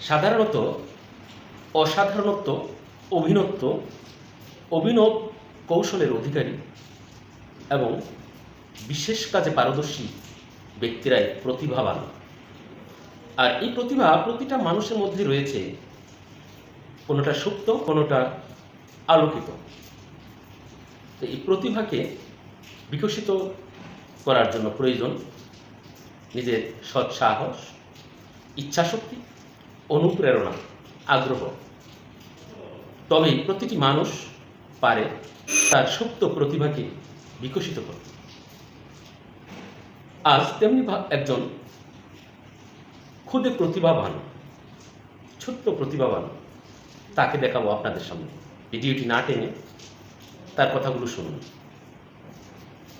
সাধারণত অসাধারণত্ব, অভিনত্ব, অভিনব কৌশলের অধিকারী এবং বিশেষ কাজে পারদর্শী ব্যক্তিরাই প্রতিভাবান। আর এই প্রতিভা প্রতিটা মানুষের মধ্যে রয়েছে। কোনোটা সুপ্ত, কোনোটা আলোকিত। তো এই প্রতিভাকে বিকশিত করার জন্য প্রয়োজন নিজের সৎ সাহস, ইচ্ছাশক্তি অনুপ্রেরণা, আগ্রহ। তবেই প্রতিটি মানুষ পারে তার সুপ্ত প্রতিভাকে বিকশিত করতে। আজ তেমনি একজন খুদে প্রতিভাবান, ছোট্ট প্রতিভাবান তাকে দেখাবো আপনাদের সামনে। ভিডিওটি না টেনে তার কথাগুলো শুনুন।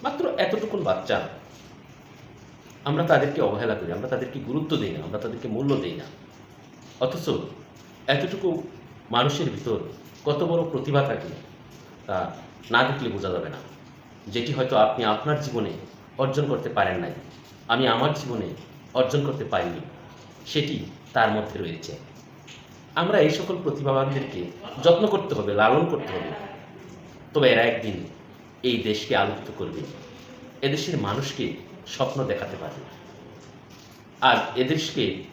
মাত্র এতটুকুন বাচ্চা আমরা তাদেরকে অবহেলা করি, আমরা তাদেরকে গুরুত্ব দিই না, আমরা তাদেরকে মূল্য দিই না। অথচ এতটুকু মানুষের ভিতর কত বড় প্রতিভা থাকে তা না দেখলে বোঝা যাবে না। যেটি হয়তো আপনি আপনার জীবনে অর্জন করতে পারেন নাই। আমি আমার জীবনে অর্জন করতে পারিনি। সেটি তার মধ্যে রয়েছে। আমরা এই সকল প্রতিভাবানদেরকে যত্ন করতে হবে, লালন করতে হবে। তবে এরা একদিন এই দেশকে আলোকিত করবে। এদেশের মানুষকে স্বপ্ন দেখাতে পারবে। আর এদেশকে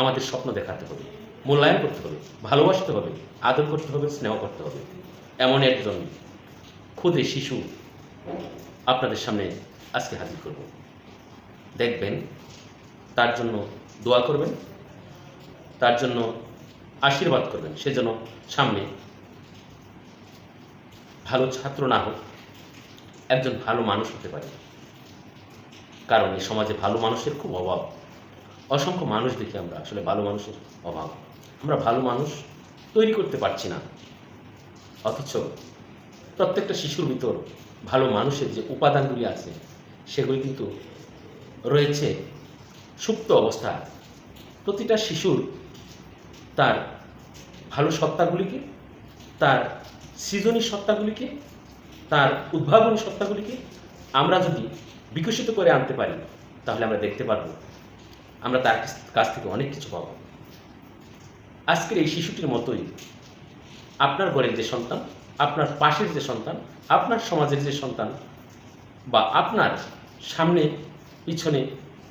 আমাদের স্বপ্ন দেখাতে হবে, মূল্যায়ন করতে হবে, ভালোবাসতে হবে, আদর করতে হবে, স্নেহ করতে হবে। এমন একজন ক্ষুদে শিশু আপনাদের সামনে আজকে হাজির করব। দেখবেন, তার জন্য দোয়া করবেন, তার জন্য আশীর্বাদ করবেন, সে যেন সামনে ভালো ছাত্র না হোক, একজন ভালো মানুষ হতে পারে। কারণ এই সমাজে ভালো মানুষের খুব অভাব। অসংখ্য মানুষ দেখি আমরা, আসলে ভালো মানুষের অভাব। আমরা ভালো মানুষ তৈরি করতে পারছি না। অথচ প্রত্যেকটা শিশুর ভিতর ভালো মানুষের যে উপাদানগুলি আছে, সেগুলি কিন্তু রয়েছে। সুপ্ত অবস্থা। প্রতিটা শিশুর তার ভালো সত্তাগুলিকে, তার সৃজনী সত্তাগুলিকে, তার উদ্ভাবনী সত্তাগুলিকে আমরা যদি বিকশিত করে আনতে পারি, তাহলে আমরা দেখতে পারব আমরা তার কাছ- থেকে অনেক কিছু পাবো। আজকের এই শিশুটির মতোই আপনার ঘরের যে সন্তান, আপনার পাশের যে সন্তান, আপনার সমাজের যে সন্তান বা আপনার সামনে, পিছনে,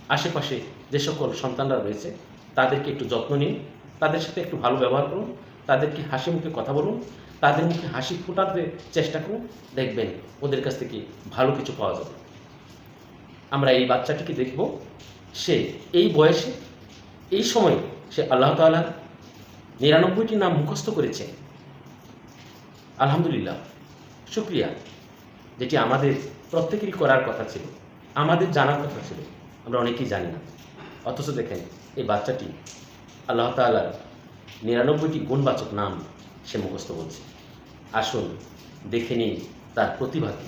আশেপাশে যে সকল সন্তানরা রয়েছে, তাদেরকে একটু যত্ন নিন, তাদের সাথে একটু ভালো ব্যবহার করুন, তাদেরকে হাসি মুখে কথা বলুন, তাদের মুখে হাসি ফোটাতে চেষ্টা করুন, দেখবেন ওদের কাছ থেকে ভালো কিছু পাওয়া যাবে। আমরা এই বাচ্চাটিকে দেখব সে এই বয়সে, এই সময়ে সে আল্লাহ তাআলার নিরানব্বইটি নাম মুখস্থ করেছে। আলহামদুলিল্লাহ, শুক্রিয়া। যেটি আমাদের প্রত্যেকেরই করার কথা ছিল, আমাদের জানার কথা ছিল, আমরা অনেকেই জানি না। অথচ দেখেন, এই বাচ্চাটি আল্লাহ তাআলার নিরানব্বইটি গুণবাচক নাম সে মুখস্থ বলছে আসুন, দেখে নিই তার প্রতিভাকে।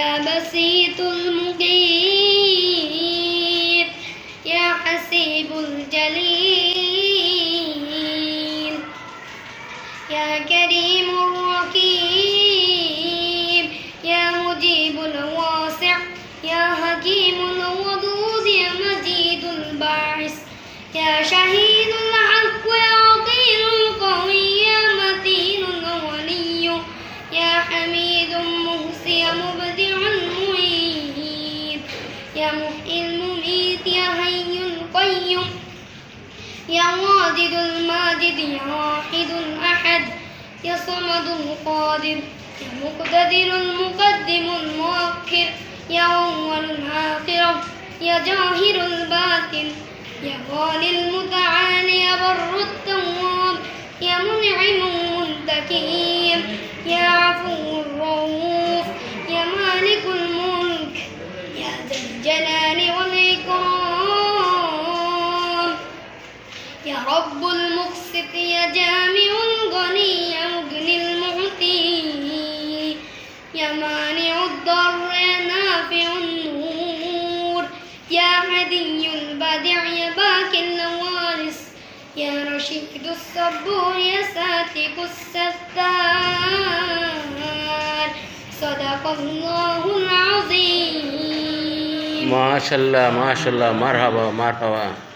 Graba-se tudo يا واجد الماجد يا واحد الأحد يا صمد القادر يا مقتدر المقدم المؤخر يا أول الآخرة يا جاهر الباطن يا والي المتعالي يا بر التواب يا منعم منتكيم يا عفو الرؤوف يا مالك الملك يا ذا الجلال جامع غني يغني المعطي. يا مانع الضر يا نافع النور. يا هدي البديع يا باكي الوارث. يا رشيد الصبور يا ساتق الستار. صدق الله العظيم. ما شاء الله ما شاء الله مرحبا مرحبا.